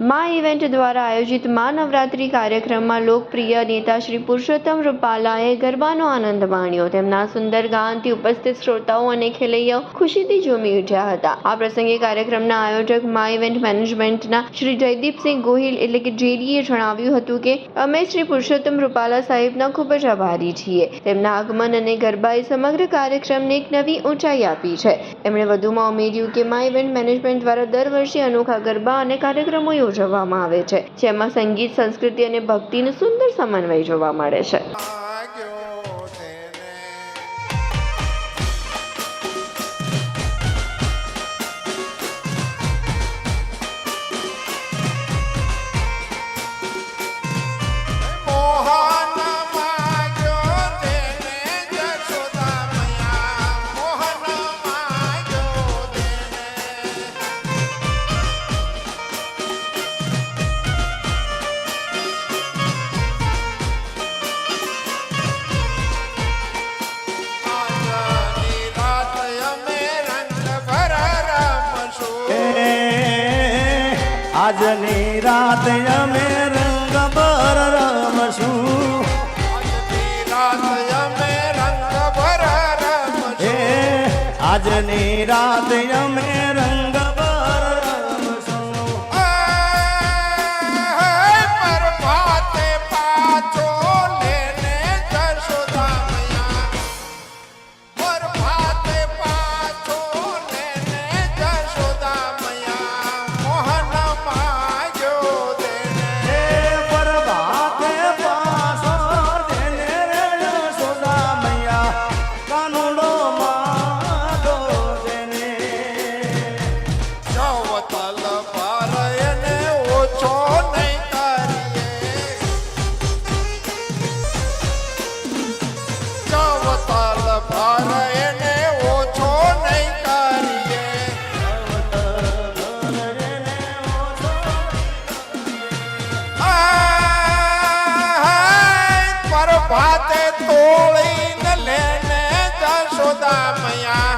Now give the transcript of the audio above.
મા ઇવેન્ટ દ્વારા આયોજિત મા નવરાત્રિ કાર્યક્રમમાં લોકપ્રિય નેતા શ્રી પુરુષોત્તમ રૂપાલાએ ગરબાનો આનંદ માણ્યો. તેમના સુંદર ગાનથી ઉપસ્થિત શ્રોતાઓ અને ખેલૈયાઓ ખુશીથી ઝૂમી ઉઠ્યા હતા. આ પ્રસંગે કાર્યક્રમના આયોજક મા ઇવેન્ટ મેનેજમેન્ટના શ્રી જયદીપસિંહ ગોહિલ એટલે કે જેડીએ જણાવ્યું હતું કે, અમે શ્રી પુરુષોત્તમ રૂપાલા સાહેબના ખૂબ જ આભારી છીએ. તેમના આગમન અને ગરબાએ સમગ્ર કાર્યક્રમને એક નવી ઊંચાઈ આપી છે. એમણે વધુમાં ઉમેર્યું કે, મા ઇવેન્ટ મેનેજમેન્ટ દ્વારા દર વર્ષે અનોખા ગરબા અને કાર્યક્રમો યોજવામાં આવે છે જેમાં સંગીત સંસ્કૃતિ અને ભક્તિનું સુંદર સમન્વય જોવા મળે છે. આજની રાત અમે રંગ પર રમશું. આજની રાત અમે 怎么样？